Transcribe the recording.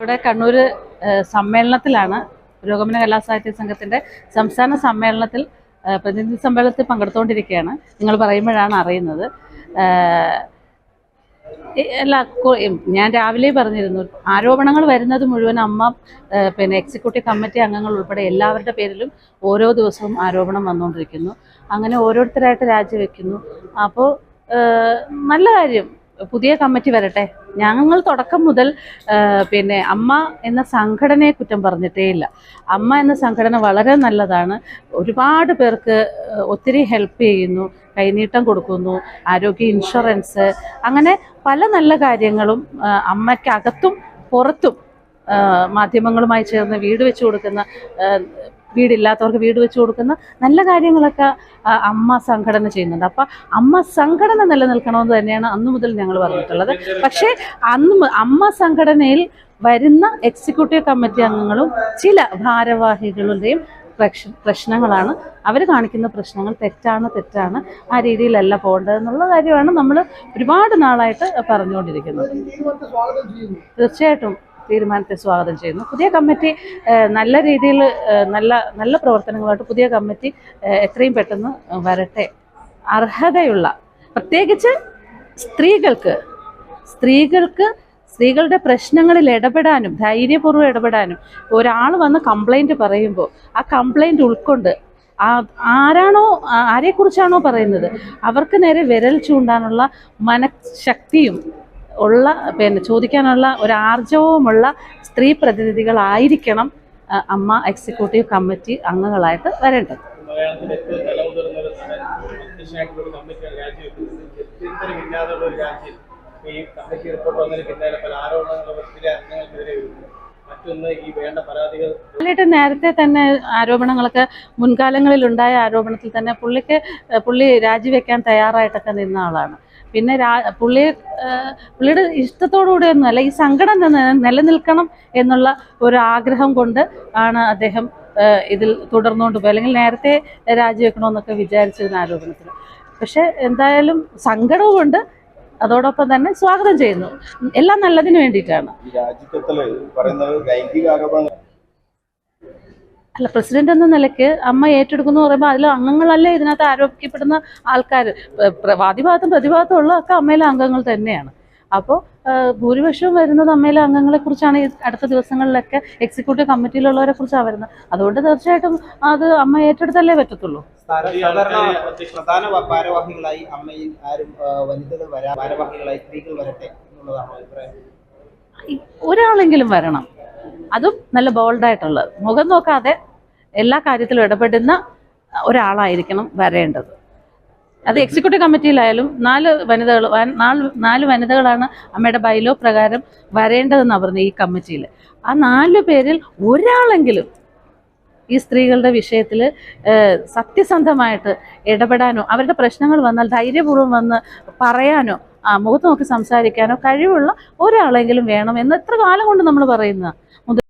ഇവിടെ കണ്ണൂർ സമ്മേളനത്തിലാണ് പുരോഗമന കലാസാഹിത്യ സംഘത്തിന്റെ സംസ്ഥാന സമ്മേളനത്തിൽ പ്രതിനിധി സമ്മേളനത്തിൽ പങ്കെടുത്തുകൊണ്ടിരിക്കുകയാണ് നിങ്ങൾ പറയുമ്പോഴാണ് അറിയുന്നത്. എല്ലാ ഞാൻ രാവിലെ പറഞ്ഞിരുന്നു ആരോപണങ്ങൾ വരുന്നത് മുഴുവൻ അമ്മ പിന്നെ എക്സിക്യൂട്ടീവ് കമ്മിറ്റി അംഗങ്ങൾ ഉൾപ്പെടെ എല്ലാവരുടെ പേരിലും ഓരോ ദിവസവും ആരോപണം വന്നുകൊണ്ടിരിക്കുന്നു അങ്ങനെ ഓരോരുത്തരായിട്ട് രാജിവെക്കുന്നു. അപ്പോൾ നല്ല കാര്യം. പുതിയ കമ്മിറ്റി വരട്ടെ. ഞങ്ങൾ തുടക്കം മുതൽ പിന്നെ അമ്മ എന്ന സംഘടനയെ കുറ്റം പറഞ്ഞിട്ടേ ഇല്ല. അമ്മ എന്ന സംഘടന വളരെ നല്ലതാണ്. ഒരുപാട് പേർക്ക് ഒത്തിരി ഹെൽപ്പ് ചെയ്യുന്നു കൈനീട്ടം കൊടുക്കുന്നു ആരോഗ്യ ഇൻഷുറൻസ് അങ്ങനെ പല നല്ല കാര്യങ്ങളും അമ്മയ്ക്കകത്തും പുറത്തും മാധ്യമങ്ങളുമായി ചേർന്ന് വീട് വെച്ച് കൊടുക്കുന്ന വീടില്ലാത്തവർക്ക് വീട് വെച്ച് കൊടുക്കുന്ന നല്ല കാര്യങ്ങളൊക്കെ അമ്മ സംഘടന ചെയ്യുന്നുണ്ട്. അപ്പം അമ്മ സംഘടന നിലനിൽക്കണമെന്ന് തന്നെയാണ് അന്നു മുതൽ ഞങ്ങൾ പറഞ്ഞിട്ടുള്ളത്. പക്ഷേ അന്ന് അമ്മ സംഘടനയിൽ വരുന്ന എക്സിക്യൂട്ടീവ് കമ്മിറ്റി അംഗങ്ങളും ചില ഭാരവാഹികളുടെയും പ്രശ്നങ്ങളാണ്. അവർ കാണിക്കുന്ന പ്രശ്നങ്ങൾ തെറ്റാണ് തെറ്റാണ് ആ രീതിയിലല്ല പോകേണ്ടതെന്നുള്ള കാര്യമാണ് നമ്മൾ ഒരുപാട് നാളായിട്ട് പറഞ്ഞുകൊണ്ടിരിക്കുന്നത്. തീർച്ചയായിട്ടും. തീരുമാനത്തെ സ്വാഗതം ചെയ്യുന്നു. പുതിയ കമ്മിറ്റി നല്ല രീതിയിൽ നല്ല നല്ല പ്രവർത്തനങ്ങളായിട്ട് പുതിയ കമ്മിറ്റി എത്രയും പെട്ടെന്ന് വരട്ടെ. അർഹതയുള്ള പ്രത്യേകിച്ച് സ്ത്രീകൾക്ക് സ്ത്രീകൾക്ക് സ്ത്രീകളുടെ പ്രശ്നങ്ങളിൽ ഇടപെടാനും ധൈര്യപൂർവം ഇടപെടാനും ഒരാൾ വന്ന് കംപ്ലൈന്റ് പറയുമ്പോൾ ആ കംപ്ലൈന്റ് ഉൾക്കൊണ്ട് ആരാണോ ആരെക്കുറിച്ചാണോ പറയുന്നത്? അവർക്ക് നേരെ വിരൽ ചൂണ്ടാനുള്ള മനഃശക്തിയും ഉള്ള പിന്നെ ചോദിക്കാനുള്ള ഒരു ആർജവവുമുള്ള സ്ത്രീ പ്രതിനിധികളായിരിക്കണം അമ്മ എക്സിക്യൂട്ടീവ് കമ്മിറ്റി അംഗങ്ങളായിട്ട് വരേണ്ടത്. ഈ കമ്മിറ്റി റിപ്പോർട്ട് വന്നതിന് പിന്നാലെ പല ആരോപണങ്ങളും ഒത്തിരി അംഗങ്ങൾക്കെതിരെ മറ്റൊന്ന് ഈ വേണ്ട പരാതികൾ പുള്ളിയുടെ നേരത്തെ തന്നെ ആരോപണങ്ങളൊക്കെ മുൻകാലങ്ങളിൽ ഉണ്ടായ ആരോപണത്തിൽ തന്നെ പുള്ളിക്ക് പുള്ളി രാജിവെക്കാൻ തയ്യാറായിട്ടൊക്കെ നിന്ന ആളാണ്. പിന്നെ രാ പുള്ളി പുള്ളിയുടെ ഇഷ്ടത്തോടുകൂടി ഒന്നും അല്ല ഈ നി- നിലനിൽക്കണം എന്നുള്ള ഒരു ആഗ്രഹം കൊണ്ട് ആണ് അദ്ദേഹം ഇതിൽ തുടർന്നുകൊണ്ട് പോയി. അല്ലെങ്കിൽ നേരത്തെ രാജിവെക്കണമെന്നൊക്കെ വിചാരിച്ചിരുന്ന ആരോപണത്തിൽ. പക്ഷെ എന്തായാലും സങ്കടവുമുണ്ട് അതോടൊപ്പം തന്നെ സ്വാഗതം ചെയ്യുന്നു. എല്ലാം നല്ലതിന് വേണ്ടിയിട്ടാണ് ഈ രാജിക്കത്തിൽ പറയുന്നത് ലൈംഗിക ആരോപണങ്ങൾ അല്ല പ്രസിഡന്റ് എന്ന നിലയ്ക്ക് അമ്മ ഏറ്റെടുക്കുന്നു പറയുമ്പോൾ അതിൽ അംഗങ്ങളല്ലേ ഇതിനകത്ത് ആരോപിക്കപ്പെടുന്ന ആൾക്കാർ വാദിഭാഗത്തും പ്രതിഭാഗത്തും ഉള്ളതൊക്കെ അമ്മയിലെ അംഗങ്ങൾ തന്നെയാണ്. അപ്പോൾ ഭൂരിപക്ഷവും വരുന്നത് അമ്മയിലെ അംഗങ്ങളെ കുറിച്ചാണ് ഈ അടുത്ത ദിവസങ്ങളിലൊക്കെ എക്സിക്യൂട്ടീവ് കമ്മിറ്റിയിലുള്ളവരെ കുറിച്ചാണ് വരുന്നത്. അതുകൊണ്ട് തീർച്ചയായിട്ടും അത് അമ്മ ഏറ്റെടുത്തല്ലേ പറ്റത്തുള്ളൂ. പ്രധാന ഭാരവാഹികളായി അമ്മയിൽ ആരും വനിതകൾ വരാ ഭാരവാഹികളായി സ്ത്രീകൾ വരട്ടെ എന്നുള്ളതാണ് അഭിപ്രായം? ഒരാളെങ്കിലും വരണം. അതും നല്ല ബോൾഡായിട്ടുള്ളത് മുഖം നോക്കാതെ എല്ലാ കാര്യത്തിലും ഇടപെടുന്ന ഒരാളായിരിക്കണം വരേണ്ടത്. അത് എക്സിക്യൂട്ടീവ് കമ്മിറ്റിയിലായാലും നാല് വനിതകൾ നാല് നാല് വനിതകളാണ് അമ്മയുടെ ബൈലോ പ്രകാരം വരേണ്ടതെന്നാണ് പറഞ്ഞത് ഈ കമ്മിറ്റിയിൽ ആ നാല് പേരിൽ ഒരാളെങ്കിലും ഈ സ്ത്രീകളുടെ വിഷയത്തിൽ സത്യസന്ധമായിട്ട് ഇടപെടാനോ അവരുടെ പ്രശ്നങ്ങൾ വന്നാൽ ധൈര്യപൂർവം വന്ന് പറയാനോ മുഖത്ത് നോക്കി സംസാരിക്കാനോ കഴിവുള്ള ഒരാളെങ്കിലും വേണം എന്ന് എത്ര കാലം കൊണ്ട് നമ്മൾ പറയുന്ന